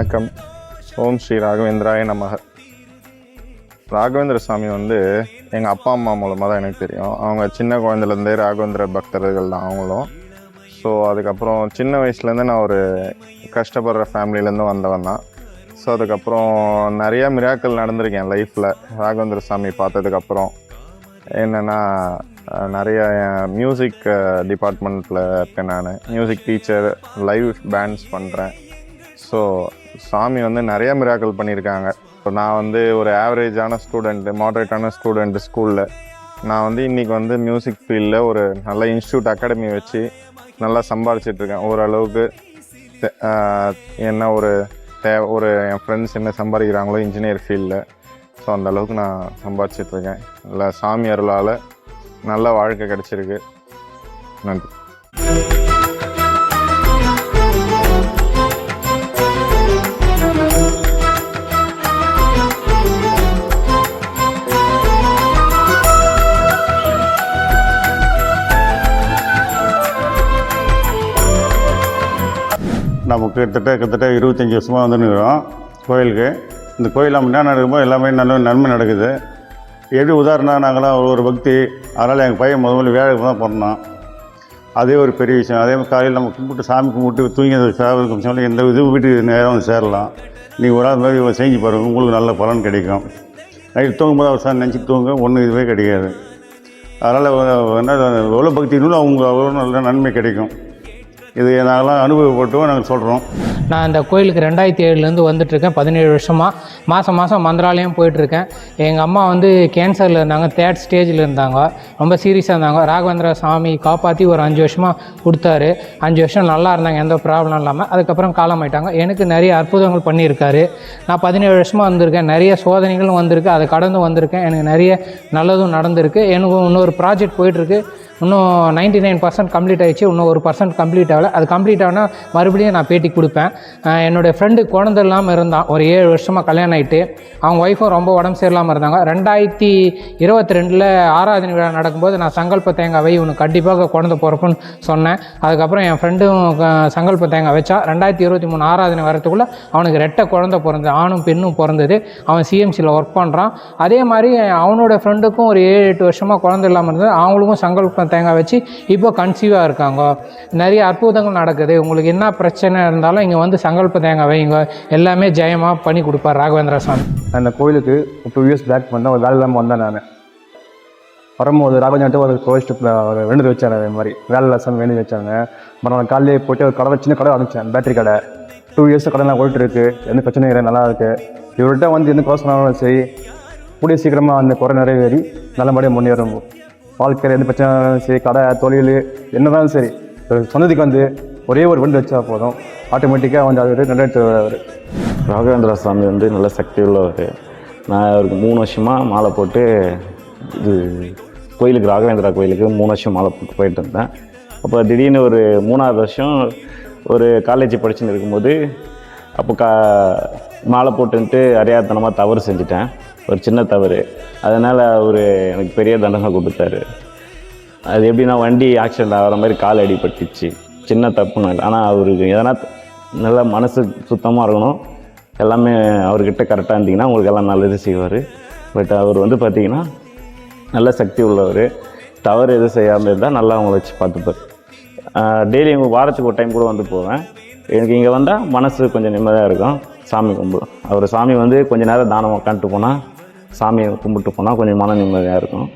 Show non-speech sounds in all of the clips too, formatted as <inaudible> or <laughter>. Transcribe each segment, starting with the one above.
வணக்கம். ஓம் ஸ்ரீ ராகவேந்திராய நமக. ராகவேந்திர சாமி வந்து எங்கள் அப்பா அம்மா மூலமாக தான் எனக்கு தெரியும். அவங்க சின்ன குழந்தைலேருந்தே ராகவேந்திர பக்தர்கள் தான் அவங்களும். ஸோ அதுக்கப்புறம் சின்ன வயசுலேருந்து நான் ஒரு கஷ்டப்படுற ஃபேமிலியிலேருந்து வந்தவன் தான். ஸோ அதுக்கப்புறம் நிறையா மிராக்கள் நடந்திருக்கேன் லைஃப்பில் ராகவேந்திர சாமி பார்த்ததுக்கப்புறம் என்னென்னா நிறைய மியூசிக் டிபார்ட்மெண்ட்டில் இருக்கேன் நான். மியூசிக் டீச்சர் லைவ் பேண்ட்ஸ் பண்ணுறேன் ஸோ சாமி வந்து நிறைய மிராக்கள் பண்ணியிருக்காங்க. இப்போ நான் வந்து ஒரு ஆவரேஜான ஸ்டூடெண்ட்டு மாடரேட்டான ஸ்டூடெண்ட்டு ஸ்கூலில் நான் வந்து இன்றைக்கி வந்து மியூசிக் ஃபீல்டில் ஒரு நல்ல இன்ஸ்டியூட் அகாடமி வச்சு நல்லா சம்பாரிச்சிட்ருக்கேன் ஓரளவுக்கு என்ன ஒரு தே ஒரு என் ஃப்ரெண்ட்ஸ் என்ன சம்பாதிக்கிறாங்களோ இன்ஜினியர் ஃபீல்டில் ஸோ அந்த அளவுக்கு நான் சம்பாதிச்சிட்ருக்கேன் நல்லா சாமி அருளால் நல்ல வாழ்க்கை கிடச்சிருக்கு. நன்றி. கிட்டத்தட்ட கிட்டத்தட்ட இருபத்தஞ்சி வருஷமாக வந்துருக்கிறோம் கோயிலுக்கு. இந்த கோயில் நம்ம என்ன எல்லாமே நல்ல நன்மை நடக்குது. எப்படி உதாரணம் நாங்களாம் ஒரு ஒரு பக்தி அதனால் எங்கள் பையன் முதல்ல வேலைக்கு தான் பிறந்தான் அதே ஒரு பெரிய விஷயம். அதே மாதிரி காலையில் நம்ம கும்பிட்டு சாமி கும்பிட்டு தூங்கி அந்த சொல்லி எந்த இது வீட்டுக்கு நேரம் வந்து சேரலாம். நீங்கள் ஒரு ஆள் மாதிரி செஞ்சு பாருங்கள் உங்களுக்கு நல்ல பலன் கிடைக்கும். நைட்டு தூங்கும்போது அவர் சார் நினச்சி தூங்க ஒன்றும் இதுவே கிடைக்காது. அதனால் என்ன எவ்வளோ பக்தி இருந்தாலும் அவங்க அவ்வளோ நல்ல நன்மை கிடைக்கும். இது நாங்களாம் அனுபவப்பட்டும் நாங்கள் சொல்கிறோம் நான் இந்த கோயிலுக்கு ரெண்டாயிரத்தி ஏழுலேருந்து வந்துட்டுருக்கேன். பதினேழு வருஷமாக மாதம் மாதம் மந்திராலயம் போயிட்டுருக்கேன். எங்கள் அம்மா வந்து கேன்சரில் இருந்தாங்க தேர்ட் ஸ்டேஜில் இருந்தாங்க. ரொம்ப சீரியஸாக இருந்தாங்க. ராகவேந்திர சாமி காப்பாற்றி ஒரு அஞ்சு வருஷமாக கொடுத்தாரு. அஞ்சு வருஷம் நல்லா இருந்தாங்க எந்த ப்ராப்ளம் இல்லாமல் அதுக்கப்புறம் காலமாயிட்டாங்க. எனக்கு நிறைய அற்புதங்கள் பண்ணியிருக்காரு. நான் பதினேழு வருஷமாக வந்திருக்கேன். நிறைய சோதனைகளும் வந்திருக்கு. அதை கடந்து வந்திருக்கேன். எனக்கு நிறைய நல்லதும் நடந்திருக்கு. எனக்கு இன்னொரு ப்ராஜெக்ட் போயிட்டுருக்கு. இன்னும் நைன்டி நைன் பர்சன்ட் கம்ப்ளீட் ஆகிடுச்சு இன்னும் ஒரு பர்சன்ட் கம்ப்ளீட் ஆகலை. அது கம்ப்ளீட் ஆனால் மறுபடியும் நான் பேட்டி கொடுப்பேன். என்னுடைய ஃப்ரெண்டு குழந்தை இல்லாமல் இருந்தான். ஒரு ஏழு வருஷமாக கல்யாணம் ஆகிட்டு அவங்க ஒய்ஃபும் ரொம்ப உடம்பு சரியில்லாமல் இருந்தாங்க. ரெண்டாயிரத்தி இருபத்தி ரெண்டில் ஆராதனை விழா நடக்கும்போது நான் சங்கல்ப தேங்காய் வை உனக்கு கண்டிப்பாக குழந்தை பிறப்புன்னு சொன்னேன். அதுக்கப்புறம் என் ஃப்ரெண்டும் சங்கல்ப தேங்காய் வச்சா ரெண்டாயிரத்தி இருபத்தி மூணு ஆராதனை வரத்துக்குள்ளே அவனுக்கு ரெட்டை குழந்தை பிறந்தது. ஆணும் பெண்ணும் பிறந்தது. அவன் சிஎம்சியில் ஒர்க் பண்ணுறான் அதே மாதிரி அவனோட ஃப்ரெண்டுக்கும் ஒரு ஏழு எட்டு வருஷமாக குழந்தை இல்லாமல் இருந்தது. அவங்களுக்கும் சங்கல்ப தேங்காய் வச்சு இப்போ கன்சீவாக இருக்காங்க. நிறைய அற்புதங்கள் நடக்குது. உங்களுக்கு என்ன பிரச்சனை இருந்தாலும் இங்கே வந்து சங்கல்ப தேங்காய் வைங்க. எல்லாமே ஜெயமாக பண்ணி கொடுப்பார் ராகவேந்திர சாமி அந்த கோயிலுக்கு டூ இயர்ஸ் பேக் வந்தேன் ஒரு வேலை இல்லாமல் வந்தேன் நான். வரும்போது ராகவேந்திரன் ஒரு கோயிஸ்ட்டு ஒரு வேண்டுதல் வச்சாங்க அதே மாதிரி. வேலை லட்சம் வேண்டி வச்சாங்க மறுநாள் காலையிலே போயிட்டு ஒரு கடை சின்ன கடை ஆரம்பித்தேன் பேட்டரி கடை. டூ இயர்ஸ் கடைலாம் ஓடிட்டு இருக்கு. எந்த பிரச்சனையும் இல்லை நல்லா இருக்குது இவர்கிட்ட வந்து எந்த கோர்ஸ் சரி கூடிய சீக்கிரமாக அந்த குறை நிறைவேறி நல்லபடியாக முன்னேறும் வாழ்க்கையில் எந்த பிரச்சனை சரி கடை தொழில் என்னதான் சரி ஒரு சொந்தத்துக்கு வந்து ஒரே ஒரு வண்டி வச்சா போதும். ஆட்டோமேட்டிக்காக வந்து அவர் நடத்தி வருவார் ராகவேந்திர சாமி வந்து நல்ல சக்தி உள்ளவர். நான் அவருக்கு மூணு வருஷமாக மாலை போட்டு இது கோயிலுக்கு ராகவேந்திரா கோயிலுக்கு மூணு வருஷம் மாலை போட்டு போயிட்டு இருந்தேன். அப்போ திடீர்னு ஒரு மூணாவது வருஷம் ஒரு காலேஜ் படிச்சுன்னு இருக்கும்போது அப்போ கா மாலை போட்டுன்ட்டு அறியாத்தனமாக தவறு செஞ்சுட்டேன். ஒரு சின்ன தவறு. அதனால் அவர் எனக்கு பெரிய தண்டனை கொடுத்தாரு. அது எப்படின்னா வண்டி ஆக்சிடென்ட் ஆகிற மாதிரி கால் அடிபட்டுச்சு. சின்ன தப்புன்னு ஆனால் அவருக்கு எதனா நல்லா மனசு சுத்தமாக இருக்கணும். எல்லாமே அவர்கிட்ட கரெக்டாக இருந்தீங்கன்னா உங்களுக்கு எல்லாம் நல்லது செய்வார். பட் அவர் வந்து பார்த்தீங்கன்னா நல்ல சக்தி உள்ளவர். தவறு எதுவும் செய்யாமல் இருந்தால் நல்லா அவங்கள வச்சு பார்த்துப்பார். டெய்லி எங்கள் வாரத்துக்கு ஒரு டைம் கூட வந்து போவேன். எனக்கு இங்கே வந்தால் மனசு கொஞ்சம் நிம்மதியாக இருக்கும். சாமி கும்பிடும் அவர் சாமி வந்து கொஞ்ச நேரம் தானம் உட்காந்துட்டு போனால் சாமியை கும்பிட்டு போனால் கொஞ்சம் மன நிம்மதியாக இருக்கும்.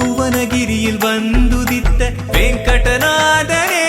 புவனகிரியில் வந்துதித்த வெங்கடநாதனே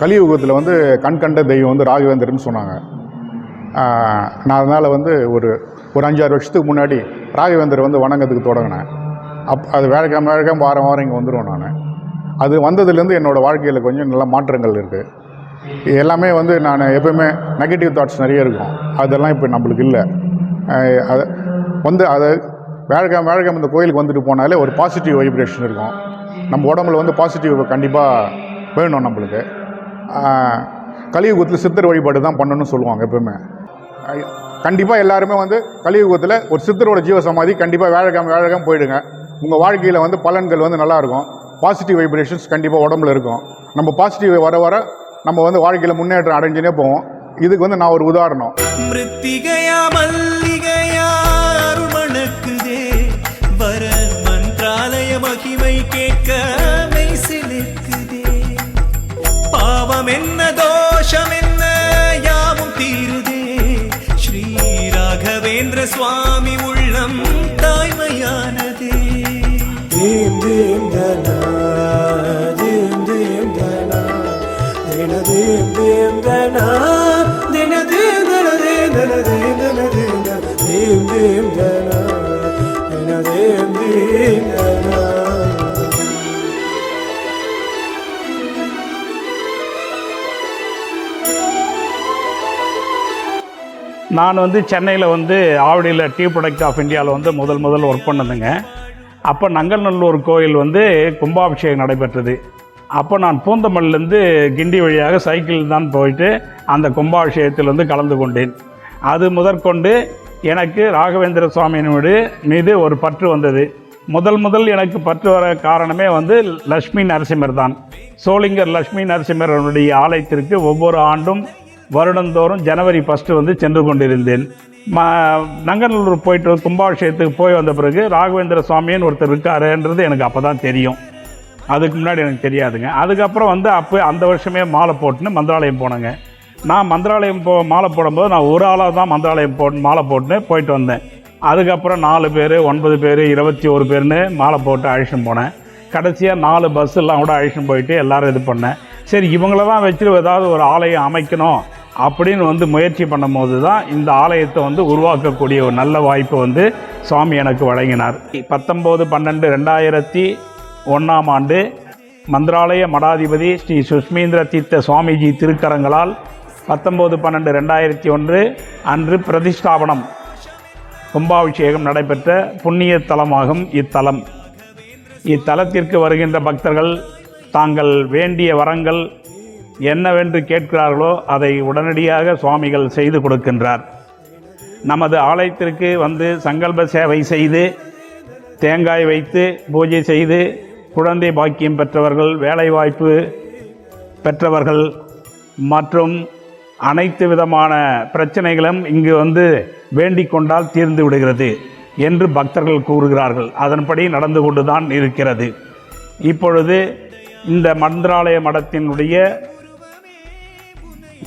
கலியுகத்தில் வந்து கண் கண்ட தெய்வம் வந்து ராகவேந்திரன் சொன்னாங்க. நான் அதனால் வந்து ஒரு ஒரு அஞ்சாறு வருஷத்துக்கு முன்னாடி ராகவேந்தர் வந்து வணங்கத்துக்கு தொடங்கினேன். அப் அது வேலைக்காம வேலைக்காம வாரம் வாரம் இங்கே வந்துடுவேன் நான். அது வந்ததுலேருந்து என்னோடய வாழ்க்கையில் கொஞ்சம் நல்ல மாற்றங்கள் இருக்குது எல்லாமே வந்து நான் எப்பயுமே நெகட்டிவ் தாட்ஸ் நிறைய இருக்கும். அதெல்லாம் இப்போ நம்மளுக்கு இல்லை. அது வந்து அதை வேலைக்காம வேலைக்காம இந்த கோயிலுக்கு வந்துட்டு போனாலே ஒரு பாசிட்டிவ் வைப்ரேஷன் இருக்கும். நம்ம உடம்புல வந்து பாசிட்டிவ் கண்டிப்பாக வேணும் நம்மளுக்கு. கலியுகத்தில் சித்தர் வழிபாடு தான் பண்ணணும்னு சொல்லுவாங்க எப்பவுமே. கண்டிப்பாக எல்லாருமே வந்து கலியுகத்தில் ஒரு சித்தரோட ஜீவசமாதி கண்டிப்பாக வேழகம் வேழகம் போயிடுங்க. உங்கள் வாழ்க்கையில் வந்து பலன்கள் வந்து நல்லாயிருக்கும். பாசிட்டிவ் வைப்ரேஷன்ஸ் கண்டிப்பாக உடம்புல இருக்கும். நம்ம பாசிட்டிவ் வர வர நம்ம வந்து வாழ்க்கையில் முன்னேற்றம் அடைஞ்சுனே போவோம். இதுக்கு வந்து நான் ஒரு உதாரணம். மிருத்திகையா ராகவேந்திர நான் வந்து சென்னையில் வந்து ஆவடியில் டீ ப்ரொடக்ட் ஆஃப் இந்தியாவில் வந்து முதல் முதல் ஒர்க் பண்ணதுங்க. அப்போ நங்கநல்லூர் கோயில் வந்து கும்பாபிஷேகம் நடைபெற்றது. அப்போ நான் பூந்தமல்லிலேருந்து கிண்டி வழியாக சைக்கிள் தான் போயிட்டு அந்த கும்பாபிஷேகத்தில் வந்து கலந்து கொண்டேன். அது முதற்கொண்டு எனக்கு ராகவேந்திர சுவாமியினோடு மீது ஒரு பற்று வந்தது. முதல் முதல் எனக்கு பற்று வர காரணமே வந்து லக்ஷ்மி நரசிம்மர் தான். சோளிங்கர் லக்ஷ்மி நரசிம்மரனுடைய ஆலயத்திற்கு ஒவ்வொரு ஆண்டும் வருடந்தோறும் ஜனவரி ஃபஸ்ட்டு வந்து சென்று கொண்டிருந்தேன். ம நங்கநல்லூர் போயிட்டு கும்பாபிஷேகத்துக்கு போய் வந்த பிறகு ராகவேந்திர சுவாமின்னு ஒருத்தர் இருக்காருன்றது எனக்கு அப்போ தான் தெரியும். அதுக்கு முன்னாடி எனக்கு தெரியாதுங்க. அதுக்கப்புறம் வந்து அப்போ அந்த வருஷமே மாலை போட்டுன்னு மந்திராலயம் போனேங்க. நான் மந்திராலயம் போ மாலை போடும்போது நான் ஒரு ஆளாக தான் மந்திராலயம் போட்டு மாலை போட்டுன்னு போயிட்டு வந்தேன். அதுக்கப்புறம் நாலு பேர் ஒன்பது பேர் இருபத்தி ஒரு பேர்னு மாலை போட்டு அழைச்சின்னு போனேன். கடைசியாக நாலு பஸ்ஸெல்லாம் கூட அழைச்சின்னு போயிட்டு எல்லாரும் இது பண்ணேன். சரி இவங்கள தான் வச்சு ஏதாவது ஒரு ஆலயம் அமைக்கணும். அப்படின்னு வந்து முயற்சி பண்ணும்போது தான் இந்த ஆலயத்தை வந்து உருவாக்கக்கூடிய ஒரு நல்ல வாய்ப்பு வந்து சுவாமி எனக்கு வழங்கினார். பத்தொம்போது பன்னெண்டு ரெண்டாயிரத்தி ஒன்றாம் ஆண்டு மந்திராலய மடாதிபதி ஸ்ரீ சுஷ்மீந்திர தீர்த்த சுவாமிஜி திருக்கரங்களால் பத்தொம்போது பன்னெண்டு ரெண்டாயிரத்தி ஒன்று அன்று பிரதிஷ்டாபனம் கும்பாபிஷேகம் நடைபெற்ற புண்ணிய தலமாகும் இத்தலம். இத்தலத்திற்கு வருகின்ற பக்தர்கள் தாங்கள் வேண்டிய வரங்கள் என்னவென்று கேட்கிறார்களோ அதை உடனடியாக சுவாமிகள் செய்து கொடுக்கின்றார். நமது ஆலயத்திற்கு வந்து சங்கல்ப சேவை செய்து தேங்காய் வைத்து பூஜை செய்து குழந்தை பாக்கியம் பெற்றவர்கள் வேலைவாய்ப்பு பெற்றவர்கள் மற்றும் அனைத்து விதமான பிரச்சனைகளும் இங்கு வந்து வேண்டிக் கொண்டால் தீர்ந்து விடுகிறது என்று பக்தர்கள் கூறுகிறார்கள். அதன்படி நடந்து கொண்டுதான் இருக்கிறது. இப்பொழுது இந்த மந்திராலய மடத்தினுடைய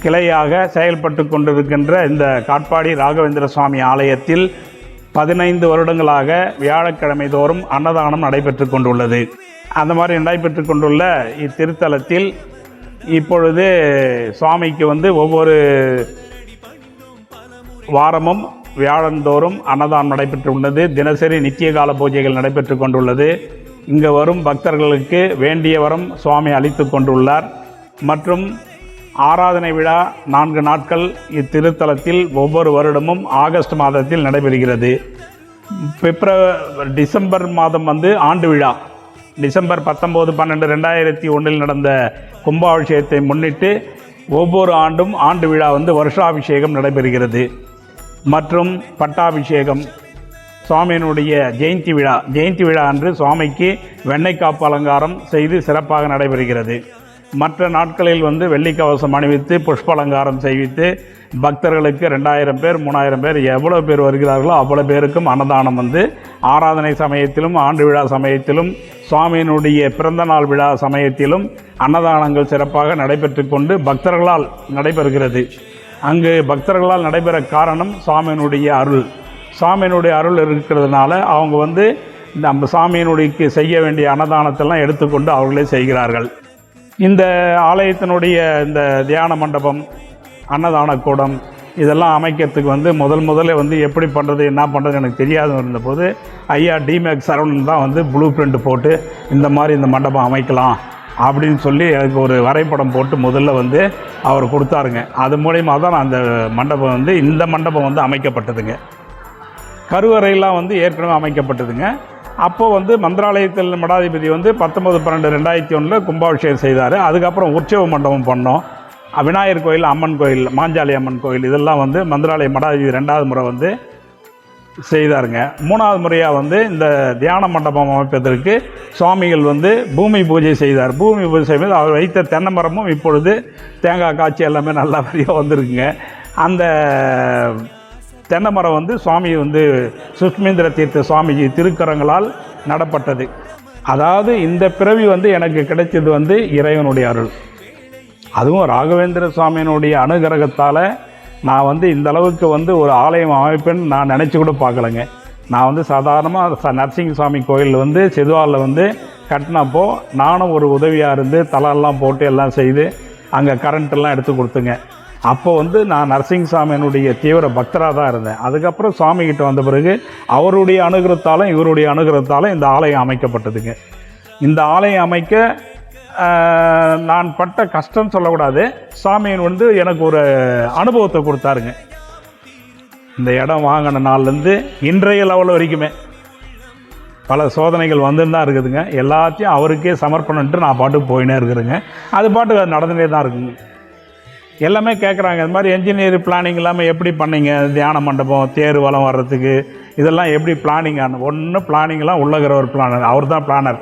கிளையாக செயல்பட்டு கொண்டிருக்கின்ற இந்த காட்பாடி ராகவேந்திர சுவாமி ஆலயத்தில் பதினைந்து வருடங்களாக வியாழக்கிழமை தோறும் அன்னதானம் நடைபெற்று கொண்டுள்ளது. அந்த மாதிரி நடைபெற்று கொண்டுள்ள இத்திருத்தலத்தில் இப்பொழுது சுவாமிக்கு வந்து ஒவ்வொரு வாரமும் வியாழந்தோறும் அன்னதானம் நடைபெற்று உள்ளது தினசரி நித்தியகால பூஜைகள் நடைபெற்று கொண்டுள்ளது. இங்கு வரும் பக்தர்களுக்கு வேண்டிய வரம் சுவாமி அளித்து கொண்டுள்ளார். மற்றும் ஆராதனை விழா நான்கு நாட்கள் இத்திருத்தலத்தில் ஒவ்வொரு வருடமும் ஆகஸ்ட் மாதத்தில் நடைபெறுகிறது. பிப்ர டிசம்பர் மாதம் வந்து ஆண்டு விழா. டிசம்பர் பத்தொம்போது பன்னெண்டு ரெண்டாயிரத்தி ஒன்றில் நடந்த கும்பாபிஷேகத்தை முன்னிட்டு ஒவ்வொரு ஆண்டும் ஆண்டு விழா வந்து வருஷாபிஷேகம் நடைபெறுகிறது. மற்றும் பட்டாபிஷேகம். சுவாமியினுடைய ஜெயந்தி விழா. ஜெயந்தி விழா அன்று சுவாமிக்கு வெண்ணெய் காப்பு அலங்காரம் செய்து சிறப்பாக நடைபெறுகிறது. மற்ற நாட்களில் வந்து வெள்ளி கவசம் அணிவித்து புஷ்ப அலங்காரம் செய்வித்து பக்தர்களுக்கு ரெண்டாயிரம் பேர் மூணாயிரம் பேர் எவ்வளோ பேர் வருகிறார்களோ அவ்வளோ பேருக்கும் அன்னதானம் வந்து ஆராதனை சமயத்திலும் ஆண்டு விழா சமயத்திலும் சுவாமியினுடைய பிறந்தநாள் விழா சமயத்திலும் அன்னதானங்கள் சிறப்பாக நடைபெற்று கொண்டு பக்தர்களால் நடைபெறுகிறது. அங்கு பக்தர்களால் நடைபெற காரணம் சுவாமியினுடைய அருள். சாமியினுடைய அருள் இருக்கிறதுனால அவங்க வந்து நம்ம சாமியினுடைய செய்ய வேண்டிய அன்னதானத்தெல்லாம் எடுத்துக்கொண்டு அவர்களே செய்கிறார்கள். இந்த ஆலயத்தினுடைய இந்த தியான மண்டபம் அன்னதான கூடம் இதெல்லாம் அமைக்கிறதுக்கு வந்து முதல் முதல்ல வந்து எப்படி பண்ணுறது என்ன பண்ணுறது எனக்கு தெரியாது இருந்தபோது ஐயா டிமேக் சரவணன் தான் வந்து ப்ளூ பிரிண்ட் போட்டு இந்த மாதிரி இந்த மண்டபம் அமைக்கலாம் அப்படின்னு சொல்லி எனக்கு ஒரு வரைபடம் போட்டு முதல்ல வந்து அவர் கொடுத்தாருங்க. அது மூலயமா தான் அந்த மண்டபம் வந்து இந்த மண்டபம் வந்து அமைக்கப்பட்டதுங்க. கருவறையெல்லாம் வந்து ஏற்கனவே அமைக்கப்பட்டதுங்க. அப்போது வந்து மந்திராலயத்தில் மடாதிபதி வந்து பத்தொம்பது பன்னெண்டு ரெண்டாயிரத்தி ஒன்றில் கும்பாபிஷேகம் செய்தார். அதுக்கப்புறம் உற்சவ மண்டபம் பண்ணோம். விநாயகர் கோயில் அம்மன் கோயில் மாஞ்சாலி அம்மன் கோயில் இதெல்லாம் வந்து மந்திராலய மடாதிபதி ரெண்டாவது முறை வந்து செய்தாருங்க. மூணாவது முறையாக வந்து இந்த தியான மண்டபம் அமைப்பதற்கு சுவாமிகள் வந்து பூமி பூஜை செய்தார். பூமி பூஜை செய்யும்போது அவர் வைத்த தென்னை மரமும் இப்பொழுது தேங்காய் காய்ச்சி எல்லாமே நல்லபடியாக <laughs> வந்திருக்குங்க. அந்த தென்னை மரம் வந்து சுவாமி வந்து சுஷ்மேந்திர தீர்த்த சுவாமிஜி திருக்கரங்களால் நடப்பட்டது. அதாவது இந்த பிறவி வந்து எனக்கு கிடைச்சது வந்து இறைவனுடைய அருள். அதுவும் ராகவேந்திர சுவாமியினுடைய அனுகிரகத்தால் நான் வந்து இந்த அளவுக்கு வந்து ஒரு ஆலயம் அமைப்பேன்னு நான் நினச்சி கூட பார்க்கலங்க. நான் வந்து சாதாரணமாக ச நரசிங்க சுவாமி கோயில் வந்து செதுவாலில் வந்து கட்டினப்போ நானும் ஒரு உதவியாக இருந்து தலெல்லாம் போட்டு எல்லாம் செய்து அங்கே கரண்ட்டெல்லாம் எடுத்து கொடுத்துங்க. அப்போ வந்து நான் நரசிங்க சாமியினுடைய தீவிர பக்தராக தான் இருந்தேன். அதுக்கப்புறம் சுவாமிகிட்ட வந்த பிறகு அவருடைய அனுகிரகத்தாலும் இவருடைய அனுகிரகத்தாலும் இந்த ஆலயம் அமைக்கப்பட்டதுங்க. இந்த ஆலயம் அமைக்க நான் பட்ட கஷ்டம் சொல்லக்கூடாது. சாமியின் வந்து எனக்கு ஒரு அனுபவத்தை கொடுத்தாருங்க. இந்த இடம் வாங்கின நாள்லேருந்து இன்றைய லெவல் வரைக்குமே பல சோதனைகள் வந்துன்னு தான் இருக்குதுங்க. எல்லாத்தையும் அவருக்கே சமர்ப்பணன்ட்டு நான் பாட்டுக்கு போயினே இருக்கிறேங்க. அது பாட்டுக்கு அது நடந்துகிட்டே தான் இருக்குங்க. எல்லாமே கேட்குறாங்க இது மாதிரி என்ஜினியர் பிளானிங் இல்லாமல் எப்படி பண்ணீங்க? தியான மண்டபம் தேர் வளம் வர்றதுக்கு இதெல்லாம் எப்படி பிளானிங் ஆன? ஒன்றும் பிளானிங்லாம் உள்ளகிறவர் பிளானர் அவர் தான் பிளானர்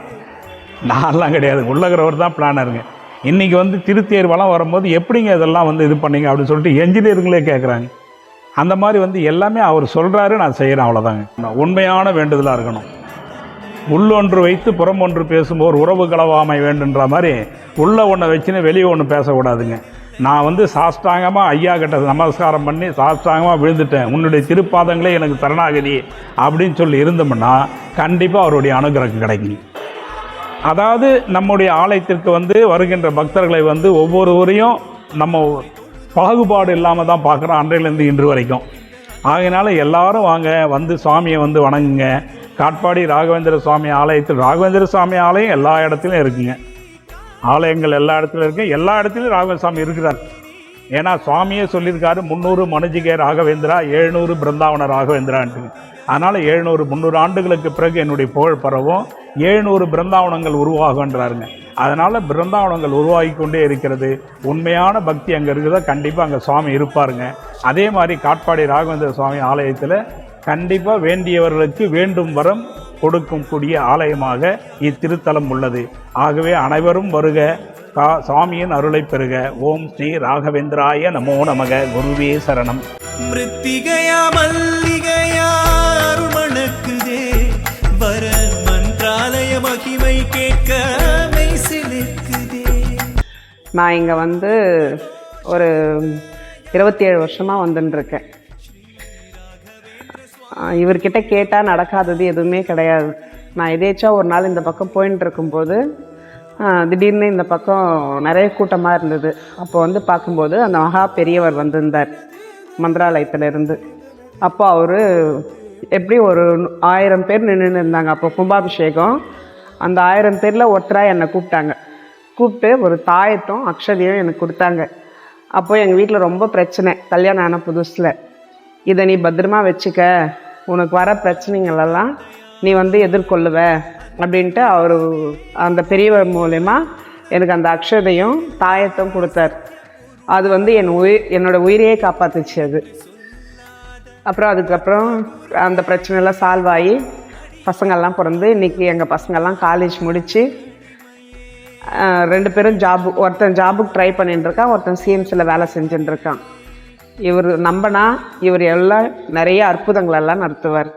நான்லாம் கிடையாது. உள்ளகிறவர் தான் பிளானருங்க இன்றைக்கி வந்து திருத்தேர் வளம் வரும்போது எப்படிங்க இதெல்லாம் வந்து இது பண்ணீங்க அப்படின்னு சொல்லிட்டு என்ஜினியருங்களே கேட்குறாங்க அந்த மாதிரி வந்து எல்லாமே அவர் சொல்கிறாரு நான் செய்கிறேன் அவ்வளோதாங்க உண்மையான வேண்டுதலாக இருக்கணும். உள்ளொன்று வைத்து புறம் ஒன்று பேசும்போது உறவு கலவாமை வேண்டுன்ற மாதிரி உள்ள ஒன்றை வச்சுன்னு வெளியே ஒன்று பேசக்கூடாதுங்க. நான் வந்து சாஷ்டாங்கமாக ஐயா கிட்ட நமஸ்காரம் பண்ணி சாஷ்டாங்கமாக விழுந்துட்டேன். உன்னுடைய திருப்பாதங்களே எனக்கு சரணாகதி அப்படின்னு சொல்லி இருந்தோம்னா கண்டிப்பாக அவருடைய அனுகிரகம் கிடைக்கும். அதாவது நம்முடைய ஆலயத்திற்கு வந்து வருகின்ற பக்தர்களை வந்து ஒவ்வொருவரையும் நம்ம பாகுபாடு இல்லாமல் தான் பார்க்குறோம் அன்றையிலேருந்து இன்று வரைக்கும். ஆகையினால எல்லாரும் வாங்க வந்து சுவாமியை வந்து வணங்குங்க. காட்பாடி ராகவேந்திர சுவாமி ஆலயத்தில் ராகவேந்திர சுவாமி ஆலயம் எல்லா இடத்துலையும் இருக்குங்க. ஆலயங்கள் எல்லா இடத்துலையும் இருக்கு. எல்லா இடத்துலையும் ராகவேந்திர சுவாமி இருக்கிறார். ஏன்னா சுவாமியே சொல்லியிருக்காரு முந்நூறு மனுஜிகே ராகவேந்திரா எழுநூறு பிருந்தாவன ராகவேந்திரான்ட்டு. அதனால் எழுநூறு முந்நூறு ஆண்டுகளுக்கு பிறகு என்னுடைய புகழ் பரவும். எழுநூறு பிருந்தாவனங்கள் உருவாகுன்றாருங்க அதனால் பிருந்தாவனங்கள் உருவாகி கொண்டே இருக்கிறது. உண்மையான பக்தி அங்கே இருக்குதா? கண்டிப்பாக அங்கே சுவாமி இருப்பாருங்க. அதே மாதிரி காட்பாடி ராகவேந்திர சுவாமி ஆலயத்தில் கண்டிப்பாக வேண்டியவர்களுக்கு வேண்டும் வரம் கொடுக்கும் கூடிய ஆலயமாக இத்திருத்தலம் உள்ளது. ஆகவே அனைவரும் வருக. கா- சுவாமியின் அருளை பெறுக. ஓம் ஸ்ரீ ராகவேந்திராய நமோ நமக. குருவே சரணம். மிருத்திகையா மல்லிகையா அருள்மணக்குதே வர மந்திராலய மகிமை கேட்க நான் இங்கே வந்து ஒரு இருபத்தி ஏழு வருஷமாக வந்துட்டுருக்கேன் இவர்கிட்ட கேட்டால் நடக்காதது எதுவுமே கிடையாது. நான் எதேச்சா ஒரு நாள் இந்த பக்கம் போயின்னு இருக்கும்போது திடீர்னு இந்த பக்கம் நிறைய கூட்டமாக இருந்தது. அப்போ வந்து பார்க்கும்போது அந்த மகா பெரியவர் வந்திருந்தார் மந்திராலயத்திலேருந்து. அப்போ அவர் எப்படி ஒரு ஆயிரம் பேர் நின்றுன்னு இருந்தாங்க. அப்போ கும்பாபிஷேகம் அந்த ஆயிரம் பேரில் ஒருத்தராக என்னை கூப்பிட்டாங்க. கூப்பிட்டு ஒரு தாயத்தும் அக்ஷதையும் எனக்கு கொடுத்தாங்க. அப்போ எங்கள் வீட்டில் ரொம்ப பிரச்சனை கல்யாணம் ஆன புதுசில். இதை நீ பத்திரமா வச்சுக்க. உனக்கு வர பிரச்சனைகளெல்லாம் நீ வந்து எதிர்கொள்ளுவ அப்படின்ட்டு அவர் அந்த பெரியவர் மூலயமா எனக்கு அந்த அக்ஷதையும் தாயத்தும் கொடுத்தார். அது வந்து என் உயிர் என்னோடய உயிரையே காப்பாத்துச்சு அது. அப்புறம் அதுக்கப்புறம் அந்த பிரச்சனைலாம் சால்வ் ஆகி பசங்கள்லாம் பிறந்து இன்றைக்கி எங்கள் பசங்கள்லாம் காலேஜ் முடித்து ரெண்டு பேரும் ஜாபு ஒருத்தன் ஜாபுக்கு ட்ரை பண்ணிட்டுருக்கான் ஒருத்தன் சிஎம்சியில் வேலை செஞ்சுட்டுருக்கான் இவர் நம்பினா இவர் எல்லாம் நிறைய அற்புதங்களெல்லாம் நடத்துவார்.